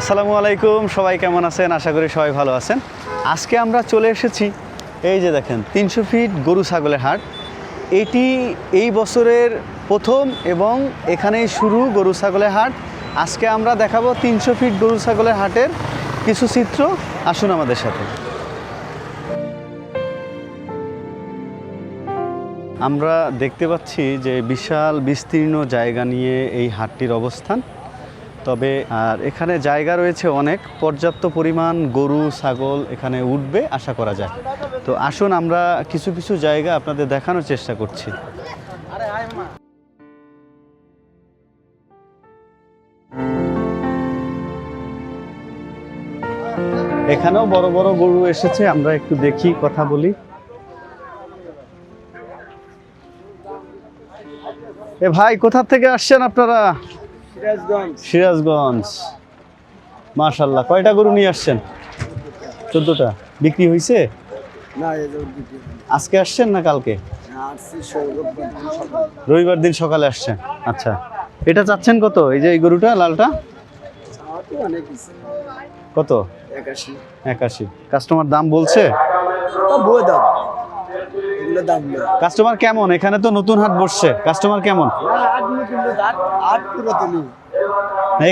আসসালামু আলাইকুম, সবাই কেমন আছেন? আশা করি সবাই ভালো আছেন। আজকে আমরা চলে এসেছি, এই যে দেখেন, তিনশো ফিট গরু ছাগলের হাট। এটি এই বছরের প্রথম এবং এখানেই শুরু গরু ছাগলের হাট। আজকে আমরা দেখাবো তিনশো ফিট গরু ছাগলের হাটের কিছু চিত্র। আসুন আমাদের সাথে। আমরা দেখতে পাচ্ছি যে বিশাল বিস্তীর্ণ জায়গা নিয়ে এই হাটটির অবস্থান। তবে, আর এখানে জায়গা রয়েছে অনেক। পর্যাপ্ত পরিমাণ গরু, ছাগল এখানে উঠবে, আশা করা যায়। তো আসুন আমরা কিছু কিছু জায়গা আপনাদের দেখানোর চেষ্টা করছি। এখানেও বড় বড় গরু এসেছে, আমরা একটু দেখি, কথা বলি। এ ভাই কোথা থেকে আসছেন আপনারা? সিরাজগঞ্জ। মাশাল্লাহ কয়টা গরু নিয়ে আসছেন? চোদ্দটা। বিক্রি হয়েছে আজকে আসছেন না কালকে? রবিবার দিন সকালে। আসছেন। আচ্ছা এটা চাচ্ছেন কত? এই যে এই গরুটা লালটা? কত? একাশি। একাশি। কাস্টমার দাম বলছে? দাম দাম না কাস্টমার কেমন? এখানে তো নতুন হাট বসছে। কাস্টমার কেমন? আট নতুন আট আট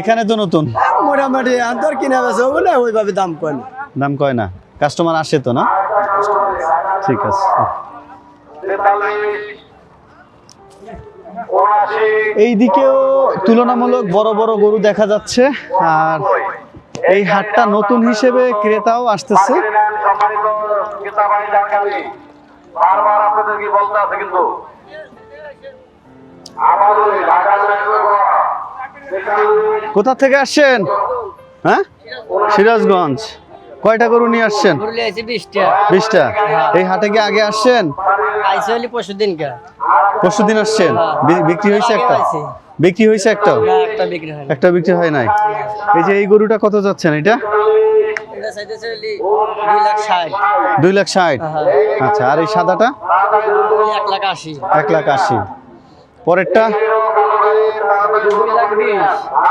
এখানে তো নতুন। মোটামুটি আন্তর কিনা বেছে হবে না ওইভাবে দাম কয় না। দাম কয় না। কাস্টমার আসে তো না? ঠিক আছে। এই দিকেও তুলনামূলক বড় বড় গরু দেখা যাচ্ছে। আর এই হাটটা নতুন হিসেবে ক্রেতাও আসতেছে। বারবার আপনাদেরকে বলতে আছে কিন্তু কোথা থেকে আসছেন? হ্যাঁ? সিরাজগঞ্জ। কয়টা গরু নিয়ে আসছেন? বিশটা। বিশটা। এই হাটে কি আগে আসছেন? পরশু দিন আসছেন? বিক্রি হয়েছে একটা? বিক্রি হয়েছে একটা না একটা বিক্রি হয় না একটা বিক্রি হয় নাই। এই যে এই গরুটা কত যাচ্ছেন এটা? দুই লাখ ষাট। আচ্ছা আর এই সাদাটা? এক লাখ আশি। এক লাখ আশি। পরেরটা?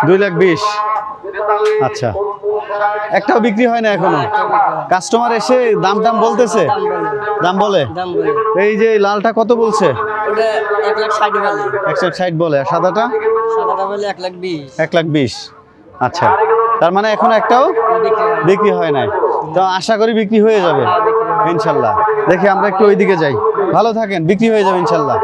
দুই লাখ বিশ। আচ্ছা। একটাও বিক্রি হয় না এখনও? কাস্টমার এসে দাম দাম বলতেছে? দাম বলে। এই যে লালটা কত বলছে? এক লাখ ষাট বলে। একশো ষাট বলে। আর সাদাটা? সাদাটা বলে এক লাখ এক লাখ বিশ। আচ্ছা। তার মানে এখন একটাও বিক্রি হয় নাই। তো আশা করি বিক্রি হয়ে যাবে। ইনশাল্লাহ। দেখি আমরা একটু ওইদিকে যাই। ভালো থাকেন, বিক্রি হয়ে যাবে, ইনশাল্লাহ।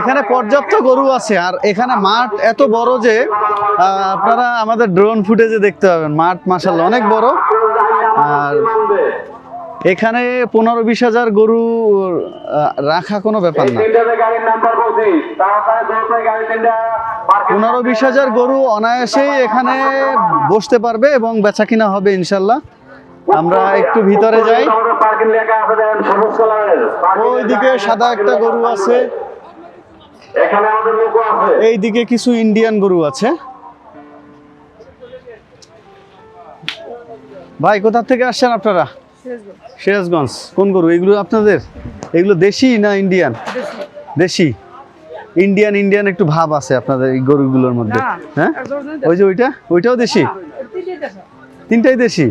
এখানে পর্যাপ্ত গরু আছে, আর এখানে মাঠ এত বড় যে আপনারা আমাদের ড্রোন ফুটেজে দেখতে পাবেন। মাঠ মাসাল্লাহ অনেক বড়। আর এখানে পনেরো বিশ হাজার গরু রাখা কোনো ব্যাপার না। পনেরো বিশ হাজার গরু অনায়াসেই এখানে বসতে পারবে এবং বেচা কিনা হবে ইনশাল্লাহ। আমরা একটু ভিতরে যাই। ওইদিকে সাদা একটা গরু আছে। এখানে আমাদের লোকও আছে এই দিকে কিছু ইন্ডিয়ান গরু আছে। ভাই, কোথা থেকে আসছেন আপনারা? সিরাজগঞ্জ। কোন গরু? এগুলো আপনাদের? এগুলো দেশি না ইন্ডিয়ান দেশি। ইন্ডিয়ান ইন্ডিয়ান একটু ভাব আছে আপনাদের এই গরুগুলোর মধ্যে। হ্যাঁ? ওই যে ওইটা? ওইটাও দেশি? তিনটাই দেশি।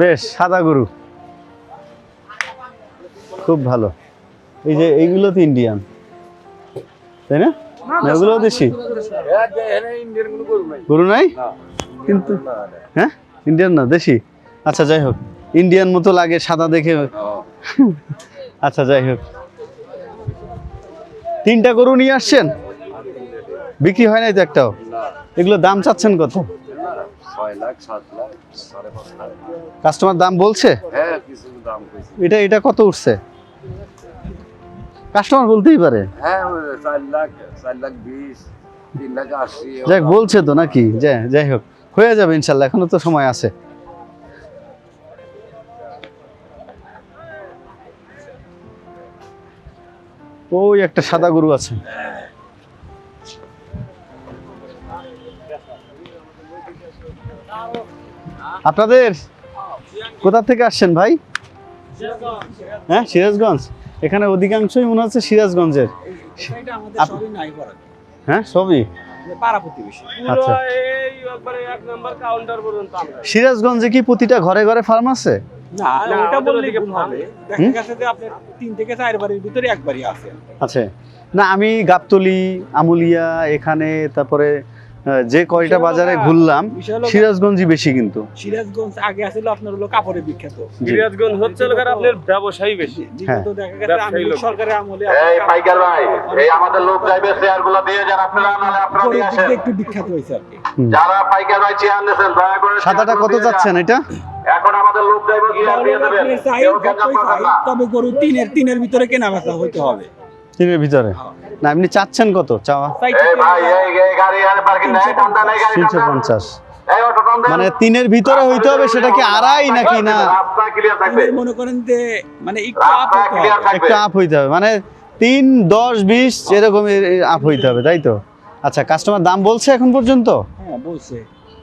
বেশ সাদা গরু। খুব ভালো। এই যে এইগুলো তো ইন্ডিয়ান তাই না? ওগুলোও দেশি? গরু নাই। কিন্তু হ্যাঁ? ইন্ডিয়ান না দেশি? আচ্ছা যাই হোক। ইন্ডিয়ান মতো লাগে সাদা দেখে। আচ্ছা যাই হোক। তিনটা গরু নিয়ে আসছেন? বিক্রি হয় নাই তো একটাও? এগুলো দাম চাচ্ছেন কত? কাস্টমার দাম বলছে? এটা এটা কত উঠছে? কাস্টমার বলতেই পারে। যাক বলছে তো নাকি? যাই যাই হোক। হয়ে যাবে ইনশাল্লাহ, এখনও তো সময় আছে। ওই একটা সাদা গরু আছে। আপনাদের? কোথা থেকে আসছেন ভাই? হ্যাঁ সিরাজগঞ্জ? এখানে অধিকাংশই মনে হচ্ছে সিরাজগঞ্জের। হ্যাঁ সবই? আচ্ছা। সিরাজগঞ্জে কি প্রতিটা ঘরে ঘরে ফার্ম আছে? না না, ওটা বললে ভুল হবে। দেখা গেছে যে আপনার তিন থেকে চার বাড়ির ভিতরে একবারই আছে। আছে। না আমি গাবতলি আমুলিয়া এখানে তারপরে যে কয়টা বাজারে ঘুরলাম সিরাজগঞ্জই বেশি কিন্তু। সিরাজগঞ্জ আগে আসলে আপনার হলো কাপড়ের বিখ্যাত। সিরাজগঞ্জ হচ্ছে লোকের আপনার ব্যবসায়ী বেশি। যেহেতু দেখা গেছে আমি সরকারের আমলে এই পাইকার ভাই এই আমাদের লোক যাইবে চেয়ারগুলো দিয়ে যান আপনারা আপনারা আসেন। একটু বিখ্যাত হয়েছে আর কি। যারা পাইকার ভাই চেয়ার নিয়েছেন দয়া করে সাদাটা কত যাচ্ছেন এটা? এখন আমাদের লোক যাইবে তবে গরু তিনের তিনের ভিতরে কেনা বেচা হইতে হবে। তিনের ভিতরে। না আপনি চাচ্ছেন কত? চাওয়া। ভাই এই এই গাড়ি আর পার্কিং নাই ঠান্ডা নাই গাড়ি তিনশো ঠান্ডা। পঞ্চাশ। এই অটো টান দেন। মানে তিনের ভিতরে হইতে হবে সেটা কি আড়াই নাকি না? মনে করেন যে মানে একটু আপ হইতে হবে। একটু আপ হইতে হবে। মানে তিন দশ বিশ এরকম আপ হইতে হবে তাই তো? আচ্ছা কাস্টমার দাম বলছে এখন পর্যন্ত? হ্যাঁ বলছে।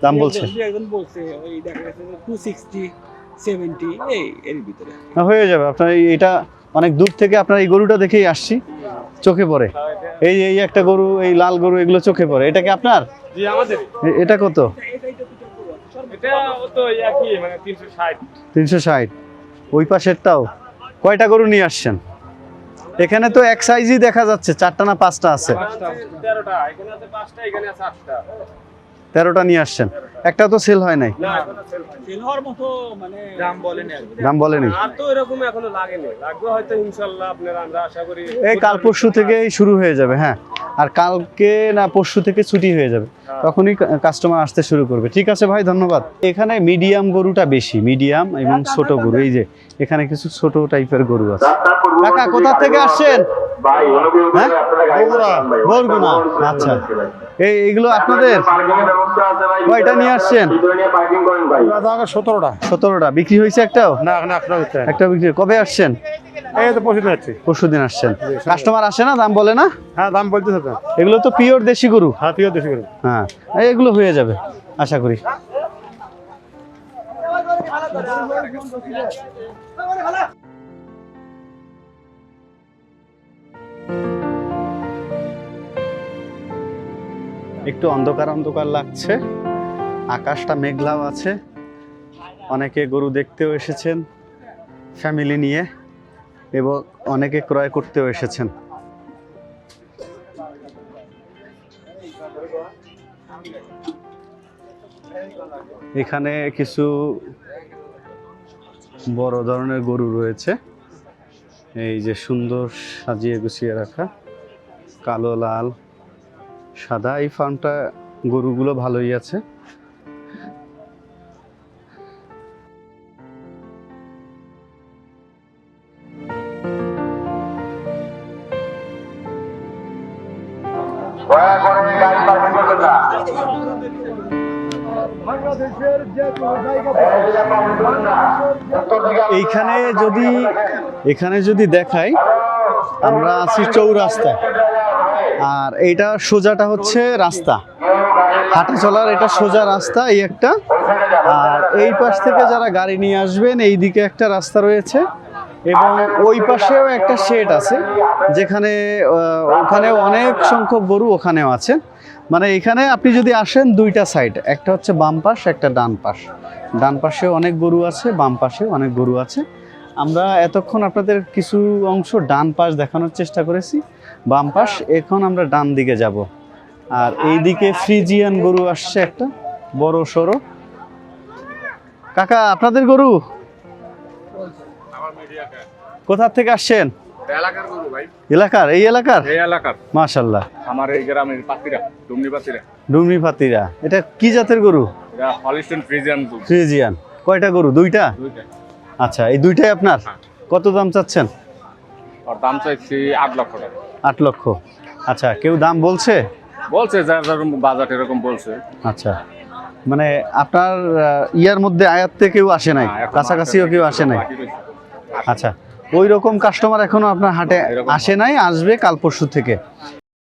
দাম বলছে। একজন বলছে ওই দেখা গেছে এই এর ভিতরে। হয়ে যাবে। আপনার এই- এটা অনেক দূর থেকে আপনার এই গরুটা দেখেই আসছি। চোখে পড়ে। এই এই একটা গরু এই লাল গরু এগুলো চোখে পড়ে। এটা কি আপনার? জি আমাদের। এটা কত? এটা তো একই মানে তিনশো ষাট। ওই পাশেরটাও। কয়টা গরু নিয়ে আসছেন? এখানে তো এক সাইজই দেখা যাচ্ছে চারটা না পাঁচটা আছে তেরোটা। এখানে আছে পাঁচটা এখানে আছে আটটা। তেরোটা নিয়ে আসছেন। একটা তো সেল হয় নাই। না এখনও sell হয়নি। সেল হওয়ার মতো মানে দাম বলেনি দাম বলেনি। আর তো এরকম এখনও লাগেনি। লাগবে হয়তো ইনশাল্লাহ আপনারা আমরা আশা করি এই কাল পরশু থেকেই শুরু হয়ে যাবে হ্যাঁ। আর কালকে না পরশু থেকে ছুটি হয়ে যাবে। তখনই কাস্টমার আসতে শুরু করবে। ঠিক আছে ভাই ধন্যবাদ। এখানে মিডিয়াম গরুটা বেশি মিডিয়াম এবং ছোট গরু। এই যে এখানে কিছু ছোট টাইপের গরু আছে। কাকা কোথা থেকে আসছেন? হ্যাঁ? বরগুনা। আচ্ছা। এই এগুলো আপনাদের পার্কিং এর ব্যবস্থা আছে ভাই। কয়টা নিয়ে আসছেন? ভিতরে নিয়ে পার্কিং করেন ভাই। সতেরোটা। সতেরোটা। বিক্রি হয়েছে একটাও? না একটা বিক্রি। কবে আসছেন? এই তো পরশু দিন আসছেন। কাস্টমার আসে না দাম বলে না? হ্যাঁ দাম বলতেছে তো। এগুলো তো পিওর দেশি গরু। হাতিও দেশি করে হ্যাঁ এগুলো হয়ে যাবে আশা করি। একটু অন্ধকার অন্ধকার লাগছে আকাশটা মেঘলাও আছে। অনেকে গরু দেখতেও এসেছেন ফ্যামিলি নিয়ে। এবং অনেকে ক্রয় করতেও এসেছেন। এখানে কিছু বড় ধরনের গরু রয়েছে। এই যে সুন্দর সাজিয়ে গুছিয়ে রাখা, কালো, লাল, সাদা, এই ফার্মটা গরুগুলো ভালোই আছে। এইখানে যদি এখানে যদি দেখাই, আমরা আছি চৌরাস্তায়। আর এইটা সোজাটা হচ্ছে রাস্তা। হাঁটা চলার এটা সোজা রাস্তা, এই একটা। আর এই পাশ থেকে যারা গাড়ি নিয়ে আসবেন এই দিকে একটা রাস্তা রয়েছে। এবং ওই পাশেও একটা শেড আছে যেখানে আহ, ওখানেও অনেক সংখ্যক গরু ওখানেও আছে। মানে এখানে আপনি যদি আসেন দুইটা সাইড একটা হচ্ছে বাম পাশ একটা ডান পাশ। ডান পাশে অনেক গরু আছে বাম পাশে অনেক গরু আছে। আমরা এতক্ষণ আপনাদের কিছু অংশ ডান পাশ দেখানোর চেষ্টা করেছি। বাম পাশ এখন আমরা ডান দিকে যাব। আর এই দিকে ফ্রিজিয়ান গরু আসছে একটা বড় সড়ো। কাকা আপনাদের গরু? কোথা থেকে আসছেন? এলাকার গরু ভাই। এলাকার? এই এলাকার? এই এলাকার। মাশাল্লাহ। আমার এই গ্রামের পাতিরা ডুমনি পাতিরা ডুমনি পাতিরা এটা কি জাতের গরু? এটা হলিস্টন ফ্রিজিয়ান গরু। ফ্রিজিয়ান কয়টা গরু? দুইটা? দুইটা। আচ্ছা এই দুইটাই আপনার? হ্যাঁ। কত দাম চাচ্ছেন? আর দাম চাইছি আট লক্ষ টাকা। আট লক্ষ। আচ্ছা কেউ দাম বলছে? বলছে যার যার বাজার এরকম বলছে। আচ্ছা। মানে আপনার ইয়ার মধ্যে আয়াত্তে কেউ আসে নাই? কাছাকাছিও কেউ আসে নাই। আচ্ছা ওই রকম কাস্টমার এখনও আপনার হাটে আসে নাই আসবে কাল পরশু থেকে।